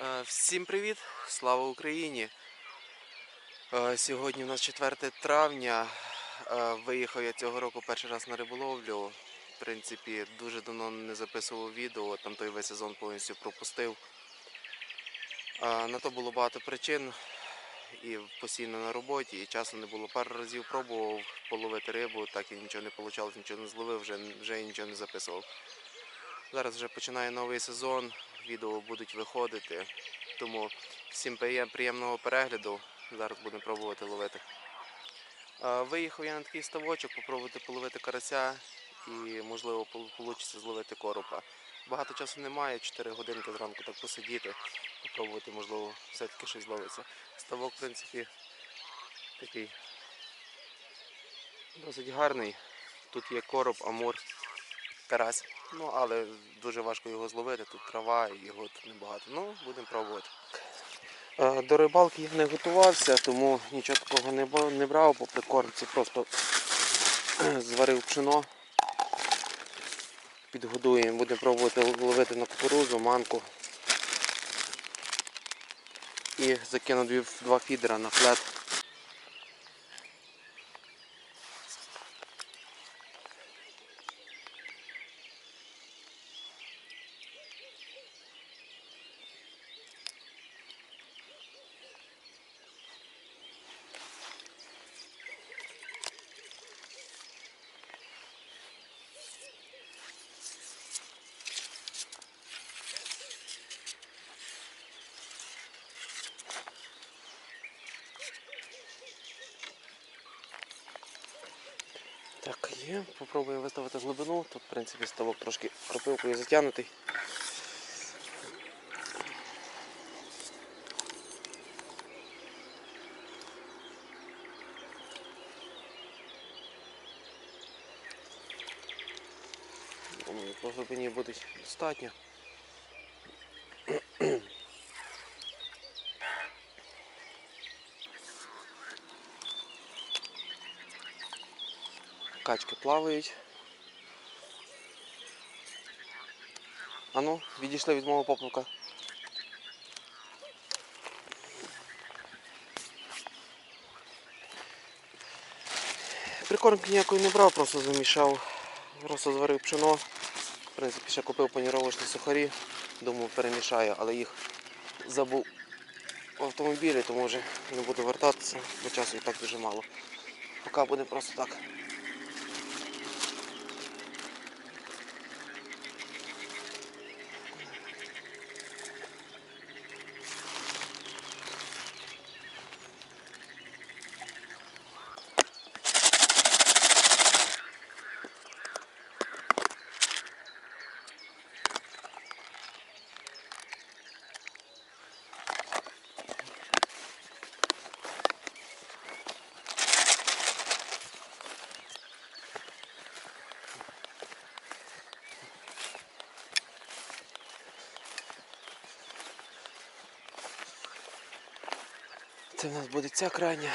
Е, Всім привіт! Слава Україні! Е, Сьогодні у нас 4 травня. Е, Виїхав я цього року перший раз на риболовлю. В принципі, дуже давно не записував відео, там той весь сезон повністю пропустив. На то було багато причин. І постійно на роботі, і часу не було. Пару разів пробував половити рибу, так і нічого не вийшло, нічого не зловив, вже, вже нічого не записував. Зараз вже починає новий сезон, відео будуть виходити. Тому всім приємного перегляду. Зараз будемо пробувати ловити. Виїхав я на такий ставочок, попробувати половити карася і можливо вийде зловити коропа. Багато часу немає, 4 годинки зранку так посидіти, попробувати, можливо, все-таки щось зловиться. Ставок, в принципі, такий досить гарний. Тут є короб, амур, карась. Ну, але дуже важко його зловити, тут трава його тут небагато. Ну, будемо пробувати. Е, До рибалки я не готувався, тому нічого такого не, брав, попри корм, це просто зварив пшено. Підгодуємо, будемо пробувати ловити на кукурузу, манку. І закину два фідера на флет. Так, є. Попробуємо виставити глибину. Тут, в принципі, ставок трошки кропивкою затягнутий. По глибині буде достатньо. Качки плавають. Ану, відійшли від мого поплавка. Прикормки ніякої не брав, просто замішав, просто зварив пшено. В принципі, ще купив паніровочні сухарі, думав перемішаю, але їх забув в автомобілі, тому вже не буду вертатися, бо часу і так дуже мало. Поки буде просто так. Це в нас буде ця крайня.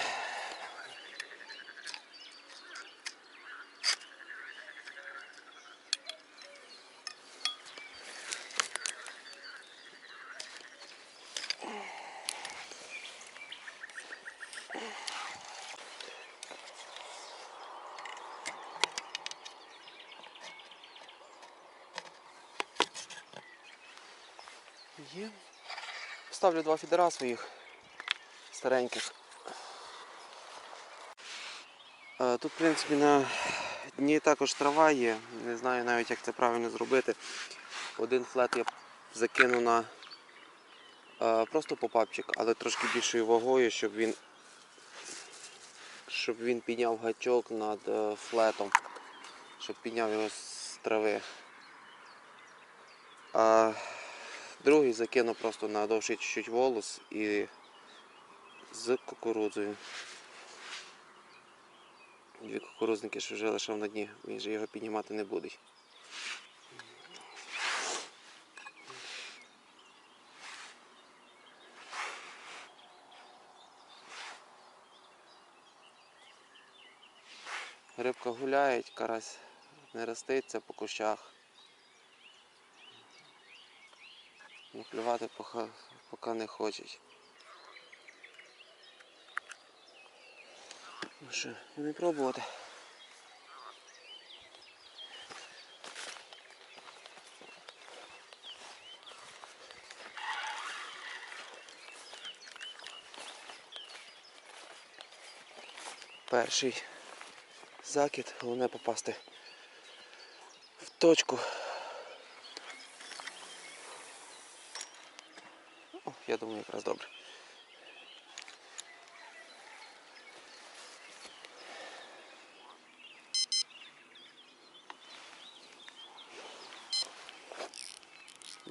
Є. Ставлю два фідера своїх стареньких. Е, Тут, в принципі, на дні також трава є. Не знаю навіть, як це правильно зробити. Один флет я закину на е, просто попапчик, але трошки більшою вагою, щоб він щоб він підняв гачок над е, флетом, щоб підняв його з трави. А другий закину просто на довший чуть-чуть волос і з кукурудзою. Дві кукурузники, що вже лишав на дні, він же його піднімати не буде. Рибка гуляє, карась не роститься по кущах. Ну, Клювати поки, поки не хочуть. Що, не пробувати. Перший закид, головне попасти в точку. О, я думаю, якраз добре.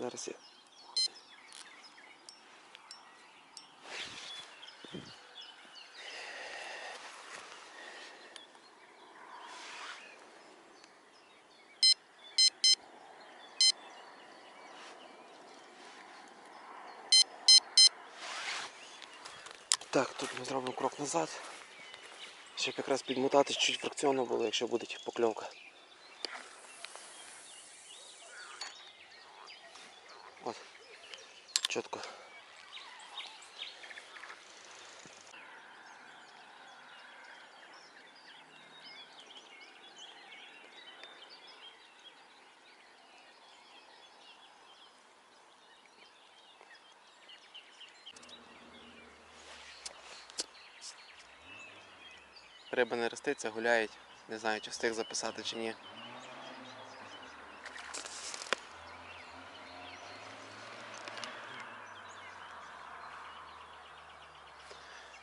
Зараз я. Так, тут ми зробимо крок назад. Щоб якраз підмотати чуть фракціонно було, якщо буде покльовка. От. Чітко. Риба не роститься, гуляють. Не знаю, чи встиг записати чи ні.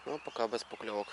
Ну, поки без покльовок.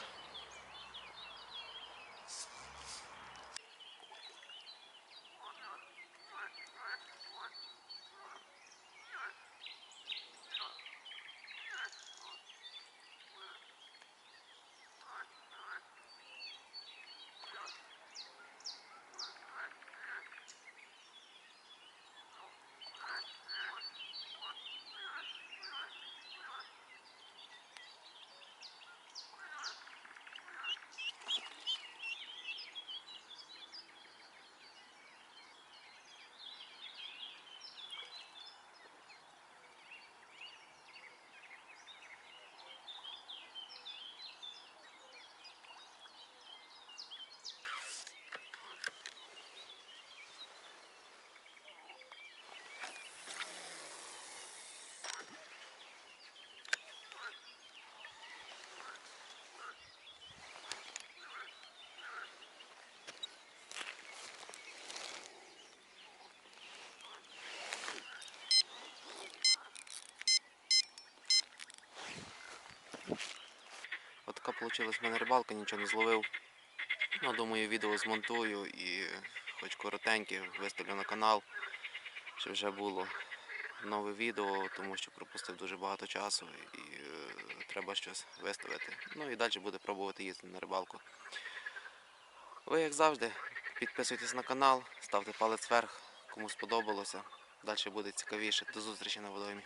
Вийшла в мене рибалка, нічого не зловив. Ну, думаю, відео змонтую і хоч коротеньке виставлю на канал, щоб вже було нове відео, тому що пропустив дуже багато часу і е, треба щось виставити. Ну і далі буде пробувати їздити на рибалку. Ви, як завжди, підписуйтесь на канал, ставте палець вверх, кому сподобалося. Далі буде цікавіше. До зустрічі на водоймі.